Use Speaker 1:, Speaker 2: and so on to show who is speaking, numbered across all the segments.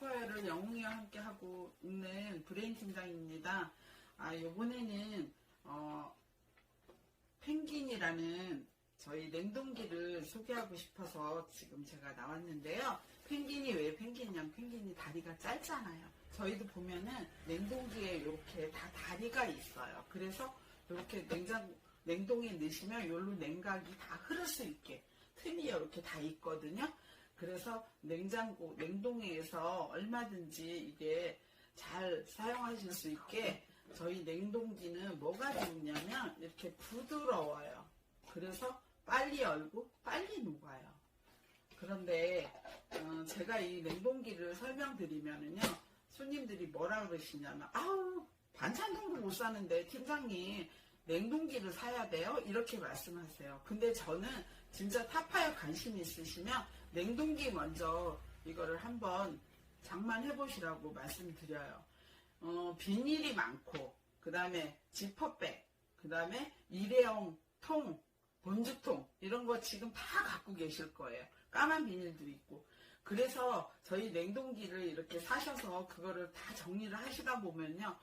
Speaker 1: 타파웨어를 영웅이와 함께 하고 있는 브레인 팀장입니다. 아, 요번에는, 어, 펭귄이라는 저희 냉동기를 소개하고 싶어서 지금 제가 나왔는데요. 펭귄이 왜 펭귄이냐면 펭귄이 다리가 짧잖아요. 저희도 보면은 냉동기에 이렇게 다 다리가 있어요. 그래서 이렇게 냉장, 냉동에 넣으시면 요로 냉각이 다 흐를 수 있게 틈이 이렇게 다 있거든요. 그래서 냉장고, 냉동에서 얼마든지 이게 잘 사용하실 수 있게 저희 냉동기는 뭐가 좋냐면 이렇게 부드러워요. 그래서 빨리 열고 빨리 녹아요. 그런데 어, 제가 이 냉동기를 설명드리면은요 손님들이 뭐라 그러시냐면 아우 반찬통도 못 사는데 팀장님 냉동기를 사야 돼요 이렇게 말씀하세요. 근데 저는 진짜 타파에 관심 있으시면 냉동기 먼저 이거를 한번 장만해 보시라고 말씀드려요. 어, 비닐이 많고 그 다음에 지퍼백 그 다음에 일회용 통 본주통 이런 거 지금 다 갖고 계실 거예요. 까만 비닐도 있고. 그래서 저희 냉동기를 이렇게 사셔서 그거를 다 정리를 하시다 보면요.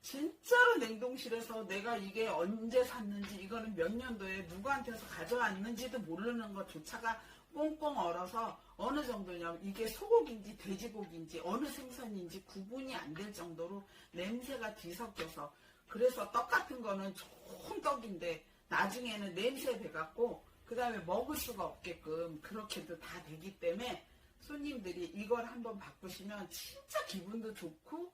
Speaker 1: 진짜로 냉동실에서 내가 이게 언제 샀는지 이거는 몇 년도에 누구한테서 가져왔는지도 모르는 것조차가 꽁꽁 얼어서 어느 정도냐면 이게 소고기인지 돼지고기인지 어느 생선인지 구분이 안 될 정도로 냄새가 뒤섞여서 그래서 떡 같은 거는 좋은 떡인데 나중에는 냄새 배갖고 그 다음에 먹을 수가 없게끔 그렇게도 다 되기 때문에 손님들이 이걸 한번 바꾸시면 진짜 기분도 좋고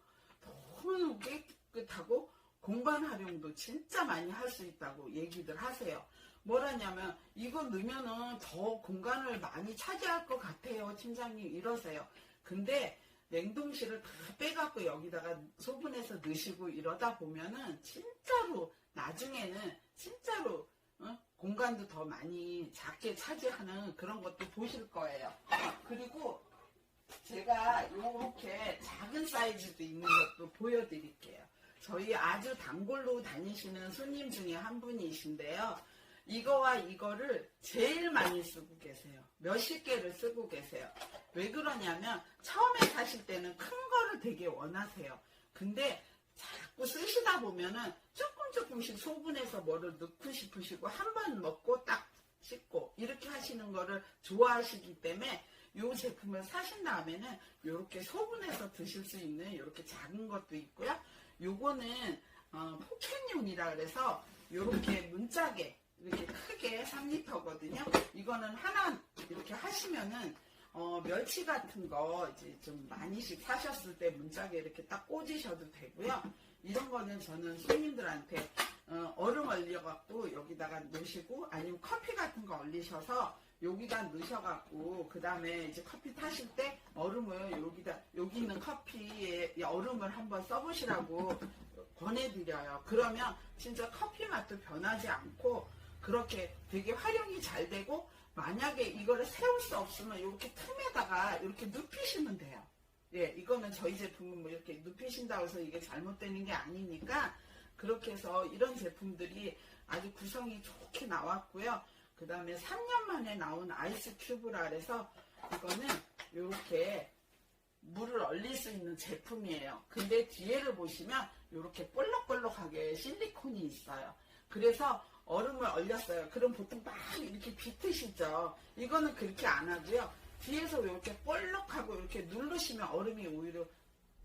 Speaker 1: 너무 깨끗하고 공간 활용도 진짜 많이 할 수 있다고 얘기들 하세요. 뭐라냐면 이거 넣으면은 더 공간을 많이 차지할 것 같아요. 팀장님 이러세요. 근데 냉동실을 다 빼갖고 여기다가 소분해서 넣으시고 이러다 보면은 진짜로 나중에는 진짜로 어? 공간도 더 많이 작게 차지하는 그런 것도 보실 거예요. 그리고 제가 이렇게 작은 사이즈도 있는 것도 보여드릴게요. 저희 아주 단골로 다니시는 손님 중에 한 분이신데요. 이거와 이거를 제일 많이 쓰고 계세요. 몇십 개를 쓰고 계세요. 왜 그러냐면 처음에 사실 때는 큰 거를 되게 원하세요. 근데 자꾸 쓰시다 보면은 조금 조금씩 소분해서 뭐를 넣고 싶으시고 한 번 먹고 딱 씻고 이렇게 하시는 거를 좋아하시기 때문에 이 제품을 사신 다음에는 이렇게 소분해서 드실 수 있는 이렇게 작은 것도 있고요. 요거는 어, 포켓용이라 그래서 이렇게 문짝에 이렇게 크게 3리터거든요. 이거는 하나 이렇게 하시면은 어, 멸치 같은 거 이제 좀 많이씩 사셨을 때 문짝에 이렇게 딱 꽂으셔도 되고요. 이런 거는 저는 손님들한테 어, 얼음 얼려갖고 여기다가 넣으시고 아니면 커피 같은 거 얼리셔서 여기다 넣으셔갖고 그 다음에 이제 커피 타실 때 얼음을 여기다 여기 있는 커피에 이 얼음을 한번 써보시라고 권해드려요. 그러면 진짜 커피 맛도 변하지 않고 그렇게 되게 활용이 잘 되고 만약에 이거를 세울 수 없으면 이렇게 틈에다가 이렇게 눕히시면 돼요. 예, 이거는 저희 제품은 뭐 이렇게 눕히신다고 해서 이게 잘못되는 게 아니니까 그렇게 해서 이런 제품들이 아주 구성이 좋게 나왔고요. 그 다음에 3년 만에 나온 아이스 큐브라 그래서 이거는 이렇게 물을 얼릴 수 있는 제품이에요. 근데 뒤에를 보시면 이렇게 볼록볼록하게 실리콘이 있어요. 그래서 얼음을 얼렸어요. 그럼 보통 막 이렇게 비트시죠. 이거는 그렇게 안 하고요. 뒤에서 이렇게 볼록하고 이렇게 누르시면 얼음이 오히려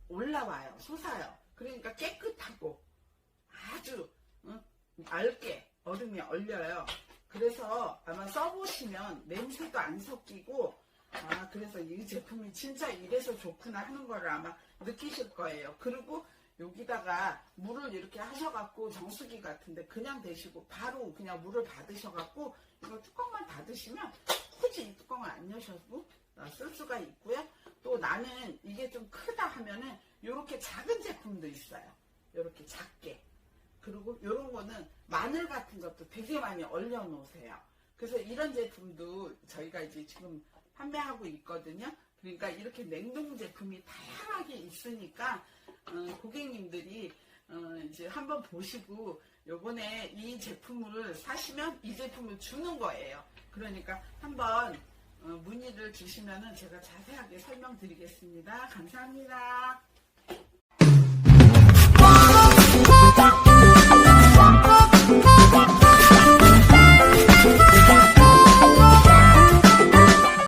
Speaker 1: 올라와요. 솟아요. 그러니까 깨끗하고 아주 응? 맑게 얼음이 얼려요. 그래서 아마 써보시면 냄새도 안 섞이고 아 그래서 이 제품이 진짜 이래서 좋구나 하는 거를 아마 느끼실 거예요. 그리고 여기다가 물을 이렇게 하셔갖고 정수기 같은데 그냥 대시고 바로 그냥 물을 받으셔갖고 이거 뚜껑만 닫으시면 굳이 이 뚜껑을 안 여셔도 쓸 수가 있고요. 또 나는 이게 좀 크다 하면은 이렇게 작은 제품도 있어요. 이렇게 작게. 그리고 이런 거는 마늘 같은 것도 되게 많이 얼려 놓으세요. 그래서 이런 제품도 저희가 이제 지금 판매하고 있거든요. 그러니까 이렇게 냉동 제품이 다양하게 있으니까 어, 고객님들이 어, 이제 한번 보시고 요번에 이 제품을 사시면 이 제품을 주는 거예요. 그러니까 한번 어, 문의를 주시면은 제가 자세하게 설명드리겠습니다. 감사합니다.